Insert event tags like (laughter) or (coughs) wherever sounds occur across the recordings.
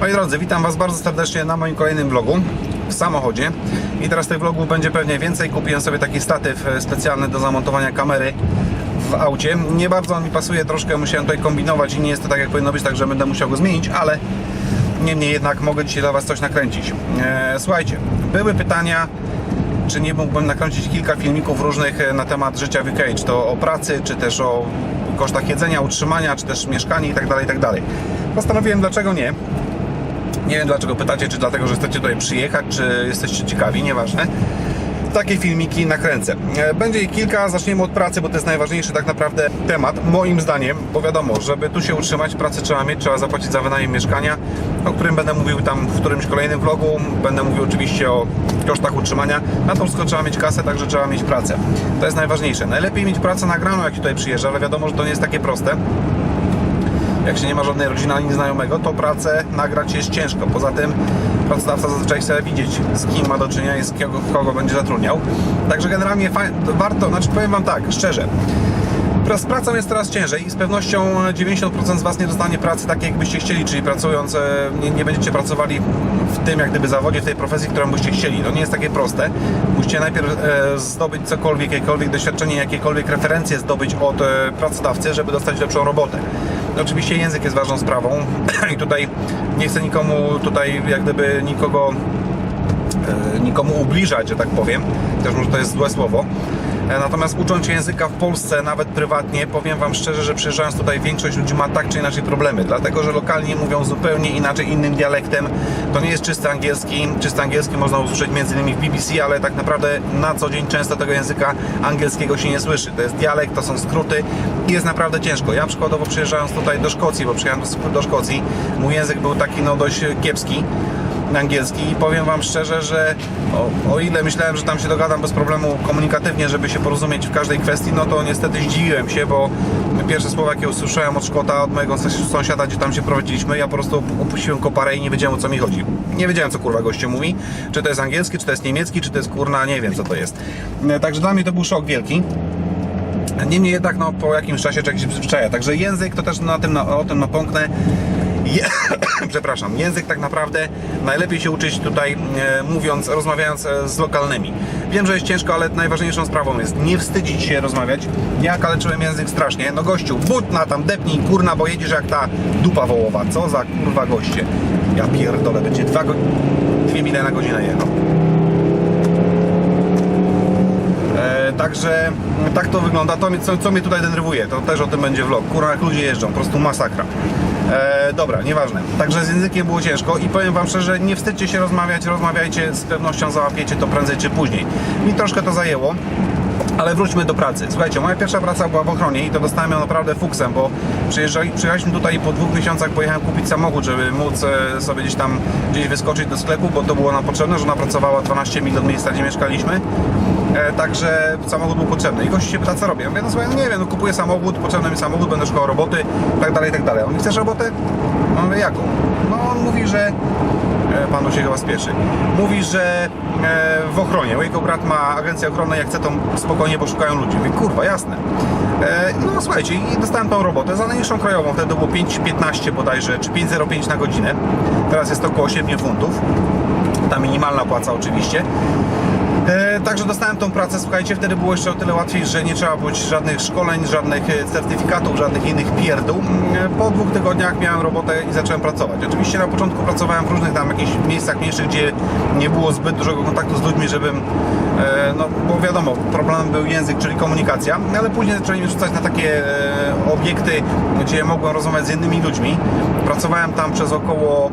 Moi drodzy, witam Was bardzo serdecznie na moim kolejnym vlogu w samochodzie. I teraz tych vlogów będzie pewnie więcej. Kupiłem sobie taki statyw e, specjalny do zamontowania kamery w aucie. Nie bardzo on mi pasuje, troszkę musiałem tutaj kombinować i nie jest to tak jak powinno być, także będę musiał go zmienić, ale niemniej jednak mogę dzisiaj dla Was coś nakręcić. E, słuchajcie, były pytania czy nie mógłbym nakręcić kilka filmików różnych e, na temat życia w UK, czy to o pracy, czy też o kosztach jedzenia, utrzymania, czy też mieszkania itd., itd. Postanowiłem, dlaczego nie. Nie wiem dlaczego pytacie, czy dlatego, że chcecie tutaj przyjechać, czy jesteście ciekawi, nieważne. Takie filmiki nakręcę. E, Będzie ich kilka, zaczniemy od pracy, bo to jest najważniejszy tak naprawdę temat, moim zdaniem, bo wiadomo, żeby tu się utrzymać, pracę trzeba mieć, trzeba zapłacić za wynajem mieszkania, o którym będę mówił tam w którymś kolejnym vlogu. Będę mówił oczywiście o kosztach utrzymania. Na to wszystko trzeba mieć kasę, także trzeba mieć pracę. To jest najważniejsze. Najlepiej mieć pracę nagraną, jak tutaj przyjeżdża, ale wiadomo, że to nie jest takie proste jak się nie ma żadnej rodziny ani znajomego, to pracę nagrać jest ciężko. Poza tym pracodawca zazwyczaj chce widzieć, z kim ma do czynienia i z kogo, kogo będzie zatrudniał. Także generalnie warto, znaczy powiem Wam tak, szczerze, z pracą jest coraz ciężej i z pewnością 90% z Was nie dostanie pracy takiej, jakbyście chcieli, czyli pracując, e, nie, nie będziecie pracowali w tym, jak gdyby zawodzie, w tej profesji, którą byście chcieli. To nie jest takie proste. Musicie najpierw e, zdobyć cokolwiek, jakiekolwiek doświadczenie, jakiekolwiek referencje zdobyć od e, pracodawcy, żeby dostać lepszą robotę. Oczywiście język jest ważną sprawą (clears throat) i tutaj nie chcę nikomu tutaj jak gdyby nikogo e, nikomu ubliżać, że tak powiem. Też może to jest złe słowo. E, Natomiast ucząc się języka w Polsce, nawet prywatnie, powiem Wam szczerze, że przyjeżdżając tutaj większość ludzi ma tak czy inaczej problemy, dlatego że lokalnie mówią zupełnie inaczej, innym dialektem. To nie jest czysty angielski. Czysty angielski można usłyszeć innymi w BBC, ale tak naprawdę na co dzień często tego języka angielskiego się nie słyszy. To jest dialekt, to są skróty i jest naprawdę ciężko. Ja przykładowo przyjeżdżając tutaj do Szkocji, bo przyjechałem do Szkocji, mój język był taki no dość kiepski angielski i powiem Wam szczerze, że o, o, ile myślałem, że tam się dogadam bez problemu komunikatywnie, żeby się porozumieć w każdej kwestii, no to niestety zdziwiłem się, bo pierwsze słowa, jakie usłyszałem od Szkota, od mojego sąsiada, gdzie tam się prowadziliśmy, ja po prostu opuściłem koparę i nie wiedziałem o co mi chodzi. Nie wiedziałem co kurwa goście mówi, czy to jest angielski, czy to jest niemiecki, czy to jest kurna, nie wiem co to jest. Także dla mnie to był szok wielki. Niemniej jednak no, po jakimś czasie człowiek się przyzwyczaja. Także język to też na tym, na, o tym napomknę. Je, (coughs) przepraszam, język tak naprawdę najlepiej się uczyć tutaj e, mówiąc, rozmawiając e, z lokalnymi. Wiem, że jest ciężko, ale najważniejszą sprawą jest nie wstydzić się rozmawiać. Ja kaleczyłem język strasznie. No gościu, butna tam, depnij, kurna, bo jedziesz jak ta dupa wołowa. Co za kurwa goście. Ja pierdolę, będzie dwa, go... dwie mile na godzinę jechał. E, Także tak to wygląda. To, co, co mnie tutaj denerwuje, to też o tym będzie vlog. Kurwa, jak ludzie jeżdżą, po prostu masakra. E, dobra, nieważne. Także z językiem było ciężko i powiem Wam szczerze, nie wstydźcie się rozmawiać, rozmawiajcie, z pewnością załapiecie to prędzej czy później. Mi troszkę to zajęło. Ale wróćmy do pracy. Słuchajcie, moja pierwsza praca była w ochronie i to dostałem ją naprawdę fuksem, bo przyjechaliśmy tutaj i po dwóch miesiącach pojechałem kupić samochód, żeby móc e, sobie gdzieś tam gdzieś wyskoczyć do sklepu, bo to było nam potrzebne, że ona pracowała 12 mil od miejsca, gdzie mieszkaliśmy. E, także samochód był potrzebny. I gości się pyta, co robię. Ja mówię, no słuchaj, no nie wiem, no kupuję samochód, potrzebny mi samochód, będę szukał roboty, tak dalej, tak dalej. On mówi, chcesz robotę? No mówię, jaką? No on mówi, że E, panu się chyba spieszy. Mówi, że e, w ochronie. Jego brat ma agencję ochronną, jak chce, to spokojnie poszukają ludzi. Mówię, kurwa, jasne. No słuchajcie, i dostałem tą robotę za najniższą krajową. Wtedy było 5,15 bodajże, czy 5,05 na godzinę. Teraz jest to około 7 funtów. Ta minimalna płaca oczywiście. E, Także dostałem tą pracę, słuchajcie, wtedy było jeszcze o tyle łatwiej, że nie trzeba było żadnych szkoleń, żadnych e, certyfikatów, żadnych innych pierdół. E, Po dwóch tygodniach miałem robotę i zacząłem pracować. Oczywiście na początku pracowałem w różnych tam jakichś miejscach mniejszych, gdzie nie było zbyt dużego kontaktu z ludźmi, żebym, e, no bo wiadomo, problemem był język, czyli komunikacja, ale później mnie rzucać na takie e, obiekty, gdzie mogłem rozmawiać z innymi ludźmi. Pracowałem tam przez około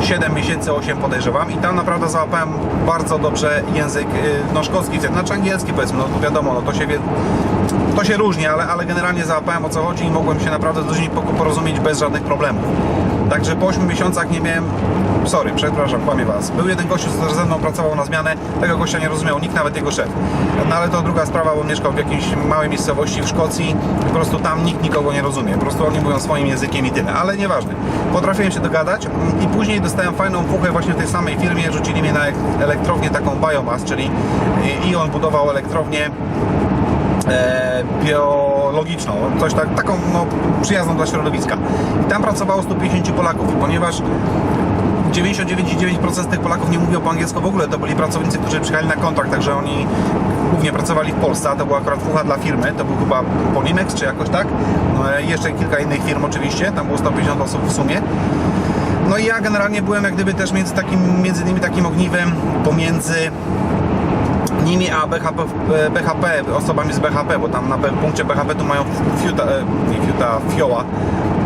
7 miesięcy, 8 podejrzewam i tam naprawdę załapałem bardzo dobrze język y, no, szkocki, znaczy angielski powiedzmy, no wiadomo, no, to się wie, to się różni, ale, ale generalnie załapałem o co chodzi i mogłem się naprawdę z ludźmi po- porozumieć bez żadnych problemów. Także po 8 miesiącach nie miałem, sorry, przepraszam, kłamię Was, był jeden gościu, który ze mną pracował na zmianę, tego gościa nie rozumiał nikt, nawet jego szef. No ale to druga sprawa, bo mieszkał w jakiejś małej miejscowości w Szkocji, po prostu tam nikt nikogo nie rozumie, po prostu oni mówią swoim językiem i tyle, ale nieważne. Potrafiłem się dogadać i później dostałem fajną fuchę właśnie w tej samej firmie, rzucili mnie na elektrownię taką biomass, czyli i on budował elektrownię e, biologiczną, coś tak, taką no, przyjazną dla środowiska. I tam pracowało 150 Polaków ponieważ 99,9% z tych Polaków nie mówią po angielsku w ogóle. To byli pracownicy, którzy przyjechali na kontrakt, także oni głównie pracowali w Polsce, a to była akurat fucha dla firmy. To był chyba Polimex czy jakoś tak. No, i jeszcze kilka innych firm oczywiście. Tam było 150 osób w sumie. No i ja generalnie byłem jak gdyby też między takim, między innymi takim ogniwem pomiędzy nimi a BHP, BHP, osobami z BHP, bo tam na punkcie BHP tu mają fiuta, e, nie fiuta, fioła,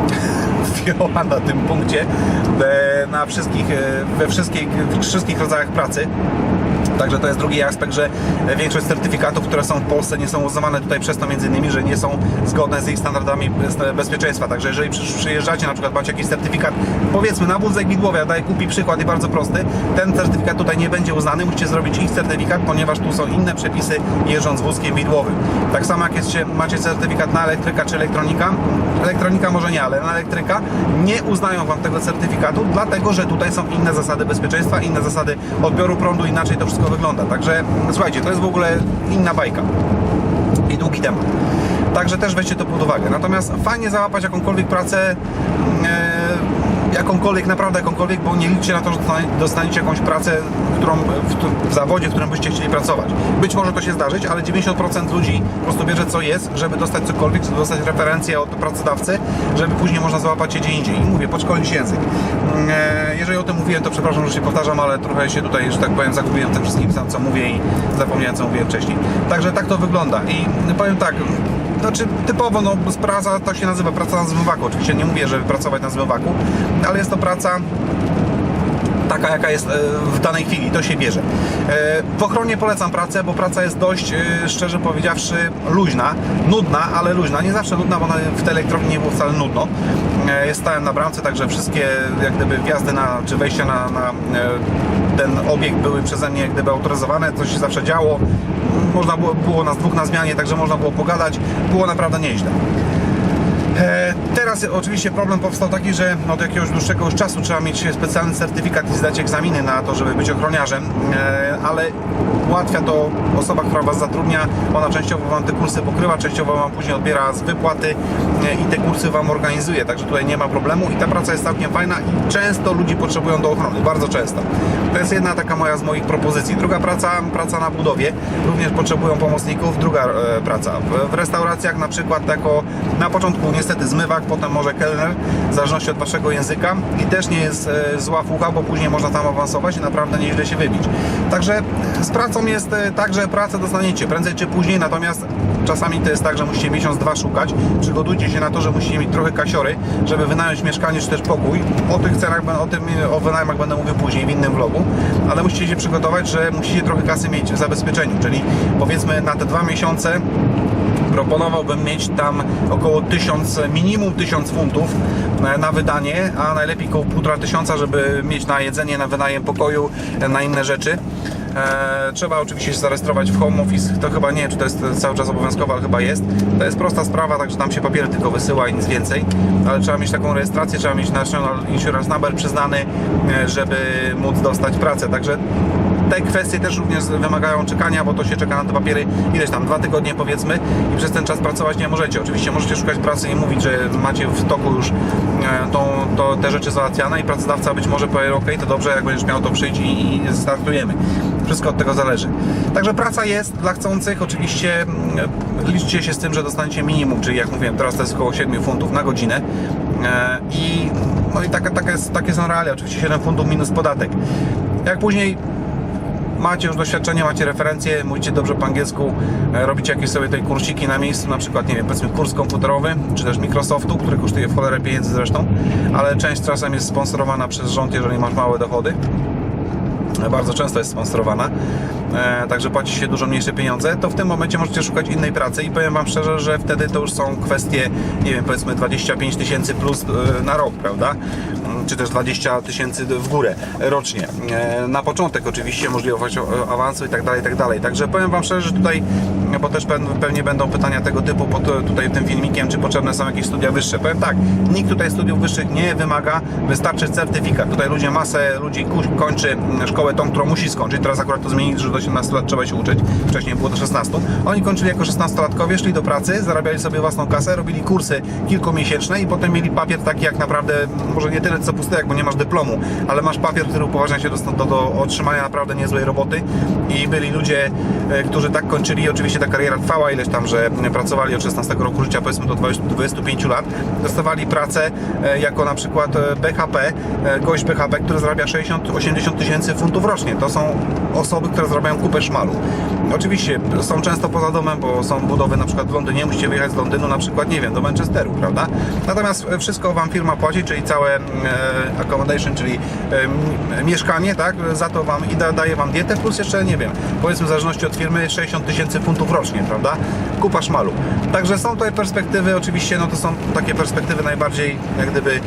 (laughs) fioła na tym punkcie e, na wszystkich, e, we wszystkich, wszystkich rodzajach pracy. Także to jest drugi aspekt, że większość certyfikatów, które są w Polsce nie są uznawane tutaj przez to między innymi, że nie są zgodne z ich standardami bezpieczeństwa. Także jeżeli przy- przyjeżdżacie, na przykład macie jakiś certyfikat, powiedzmy na wózek widłowy, ja kupi przykład i bardzo prosty, ten certyfikat tutaj nie będzie uznany, musicie zrobić ich certyfikat, ponieważ tu są inne przepisy jeżdżąc wózkiem widłowym. Tak samo jak jest, macie certyfikat na elektryka czy elektronika, elektronika może nie, ale na elektryka nie uznają Wam tego certyfikatu, dlatego że tutaj są inne zasady bezpieczeństwa, inne zasady odbioru prądu, inaczej to wszystko wygląda. Także słuchajcie, to jest w ogóle inna bajka i długi temat. Także też weźcie to pod uwagę. Natomiast fajnie załapać jakąkolwiek pracę, e, jakąkolwiek, naprawdę jakąkolwiek, bo nie liczcie na to, że dostanie- dostaniecie jakąś pracę, którą, w, w zawodzie, w którym byście chcieli pracować. Być może to się zdarzyć, ale 90% ludzi po prostu bierze co jest, żeby dostać cokolwiek, żeby dostać referencję od pracodawcy, żeby później można załapać się gdzie indziej. I mówię, podszkolić język. Mm, e, Jeżeli o tym mówiłem, to przepraszam, że się powtarzam, ale trochę się tutaj, że tak powiem, zagubiłem tym wszystkim, co mówię i zapomniałem, co mówiłem wcześniej. Także tak to wygląda. I powiem tak, znaczy typowo, no praca to się nazywa praca na zmywaku. Oczywiście nie mówię, żeby pracować na zmywaku, ale jest to praca taka, jaka jest e, w danej chwili, to się bierze. E, W ochronie polecam pracę, bo praca jest dość, e, szczerze powiedziawszy, luźna, nudna, ale luźna. Nie zawsze nudna, bo w tej elektrowni nie było wcale nudno. Stałem na bramce, także wszystkie jak gdyby wjazdy na, czy wejścia na, na ten obiekt były przeze mnie jak gdyby autoryzowane, coś się zawsze działo. Można było, było nas dwóch na zmianie, także można było pogadać. Było naprawdę nieźle. E, Teraz oczywiście problem powstał taki, że od jakiegoś dłuższego już czasu trzeba mieć specjalny certyfikat i zdać egzaminy na to, żeby być ochroniarzem, e, ale ułatwia to osoba, która Was zatrudnia, ona częściowo Wam te kursy pokrywa, częściowo Wam później odbiera z wypłaty e, i te kursy Wam organizuje, także tutaj nie ma problemu i ta praca jest całkiem fajna i często ludzi potrzebują do ochrony, bardzo często. To jest jedna taka moja z moich propozycji. Druga praca, praca na budowie, również potrzebują pomocników. Druga praca w, w restauracjach na przykład jako na początku niestety zmywak, potem może kelner, w zależności od Waszego języka i też nie jest e, zła fucha, bo później można tam awansować i naprawdę nieźle się wybić. Także z pracą jest e, tak, że pracę dostaniecie prędzej czy później, natomiast czasami to jest tak, że musicie miesiąc, dwa szukać. Przygotujcie się na to, że musicie mieć trochę kasiory, żeby wynająć mieszkanie czy też pokój. O tych cenach, o tym, o wynajmach będę mówił później w innym vlogu, ale musicie się przygotować, że musicie trochę kasy mieć w zabezpieczeniu, czyli powiedzmy na te dwa miesiące proponowałbym mieć tam około 1000, minimum 1000 funtów e, na wydanie, a najlepiej około 1,5 tysiąca, żeby mieć na jedzenie, na wynajem pokoju, e, na inne rzeczy. E, trzeba oczywiście się zarejestrować w Home Office, to chyba nie czy to jest cały czas obowiązkowe, ale chyba jest. To jest prosta sprawa, także tam się papiery tylko wysyła i nic więcej, ale trzeba mieć taką rejestrację, trzeba mieć National Insurance Number przyznany, żeby móc dostać pracę, także te kwestie też również wymagają czekania, bo to się czeka na te papiery ileś tam, dwa tygodnie powiedzmy i przez ten czas pracować nie możecie. Oczywiście możecie szukać pracy i mówić, że macie w toku już e, tą, to, te rzeczy załatwiane i pracodawca być może powie, ok, to dobrze, jak będziesz miał to przyjść i, i startujemy. Wszystko od tego zależy. Także praca jest dla chcących, oczywiście mm, liczcie się z tym, że dostaniecie minimum, czyli jak mówiłem, teraz to jest około 7 funtów na godzinę E, i no i taka, taka jest, takie są realia, oczywiście 7 funtów minus podatek. Jak później macie już doświadczenie, macie referencje, mówicie dobrze po angielsku, e, robicie jakieś sobie tej kursiki na miejscu, na przykład, nie wiem, powiedzmy kurs komputerowy, czy też Microsoftu, który kosztuje w cholerę pieniędzy zresztą, ale część czasem jest sponsorowana przez rząd, jeżeli masz małe dochody. Bardzo często jest sponsorowana, e, także płaci się dużo mniejsze pieniądze, to w tym momencie możecie szukać innej pracy i powiem Wam szczerze, że wtedy to już są kwestie, nie wiem, powiedzmy 25 tysięcy plus e, na rok, prawda? Czy też 20 tysięcy w górę rocznie. E, Na początek oczywiście możliwość awansu i tak dalej, i tak dalej. Także powiem Wam szczerze, że tutaj, bo też pe- pewnie będą pytania tego typu pod tutaj tym filmikiem, czy potrzebne są jakieś studia wyższe. Powiem tak, nikt tutaj studiów wyższych nie wymaga, wystarczy certyfikat. Tutaj ludzie, masę ludzi kończy szkołę tą, którą musi skończyć. Teraz akurat to zmienili, że do 18 lat trzeba się uczyć. Wcześniej było do 16. Oni kończyli jako 16-latkowie, szli do pracy, zarabiali sobie własną kasę, robili kursy kilkumiesięczne i potem mieli papier taki jak naprawdę, może nie tyle co pusty, bo nie masz dyplomu, ale masz papier, który upoważnia się do, do, do otrzymania naprawdę niezłej roboty i byli ludzie, e, którzy tak kończyli oczywiście ta kariera trwała ileś tam, że pracowali od 16 roku życia, powiedzmy do 20, 25 lat, dostawali pracę e, jako na przykład e, BHP, gość BHP, który zarabia 60-80 tysięcy funtów rocznie. To są osoby, które zarabiają kupę szmalu. Oczywiście są często poza domem, bo są budowy na przykład w Londynie, musicie wyjechać z Londynu na przykład, nie wiem, do Manchesteru, prawda? Natomiast wszystko Wam firma płaci, czyli całe e, accommodation, czyli e, mieszkanie, tak? Za to Wam i da, daje Wam dietę, plus jeszcze, nie wiem, powiedzmy w zależności od firmy 60 tysięcy funtów rocznie, prawda? Kupa szmalu. Także są tutaj perspektywy, oczywiście, no to są takie perspektywy najbardziej, jak gdyby,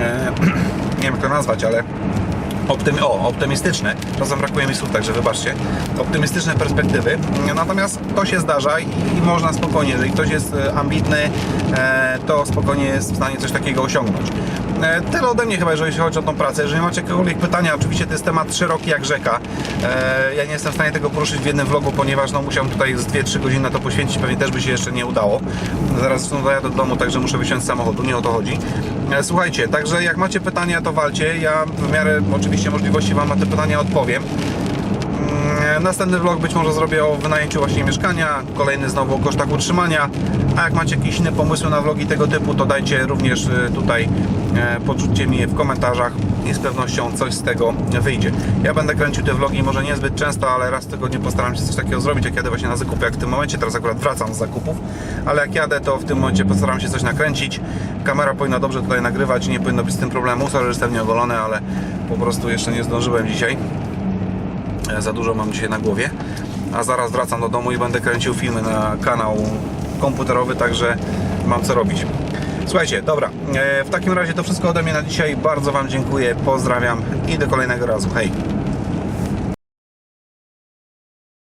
e, (clears throat) nie wiem jak to nazwać, ale optymi o, optymistyczne. Czasem brakuje mi słów, także wybaczcie. Optymistyczne perspektywy. Natomiast to się zdarza i, i można spokojnie, jeżeli ktoś jest e, ambitny, e, to spokojnie jest w stanie coś takiego osiągnąć. E, tyle ode mnie chyba, jeżeli chodzi o tą pracę. Jeżeli macie jakiekolwiek pytania, oczywiście to jest temat szeroki jak rzeka. E, ja nie jestem w stanie tego poruszyć w jednym vlogu, ponieważ no, musiałem tutaj z 2-3 godziny na to poświęcić, pewnie też by się jeszcze nie udało. Zaraz zresztą dojadę do domu, także muszę wysiąść z samochodu, nie o to chodzi. E, Słuchajcie, także jak macie pytania, to walcie. Ja w miarę oczywiście możliwości Wam na te pytania odpowiem. Mm, Następny vlog być może zrobię o wynajęciu właśnie mieszkania, kolejny znowu o kosztach utrzymania. A jak macie jakieś inne pomysły na vlogi tego typu, to dajcie również y, tutaj, e, podrzućcie mi je w komentarzach i z pewnością coś z tego wyjdzie. Ja będę kręcił te vlogi może niezbyt często, ale raz w tygodniu postaram się coś takiego zrobić, jak jadę właśnie na zakupy, jak w tym momencie, teraz akurat wracam z zakupów, ale jak jadę, to w tym momencie postaram się coś nakręcić. Kamera powinna dobrze tutaj nagrywać, nie powinno być z tym problemu. Sorry, że jestem nieogolony, ale po prostu jeszcze nie zdążyłem dzisiaj. E, Za dużo mam dzisiaj na głowie. A zaraz wracam do domu i będę kręcił filmy na kanał komputerowy, także mam co robić. Słuchajcie, dobra. e, W takim razie to wszystko ode mnie na dzisiaj. Bardzo Wam dziękuję, pozdrawiam i do kolejnego razu. Hej!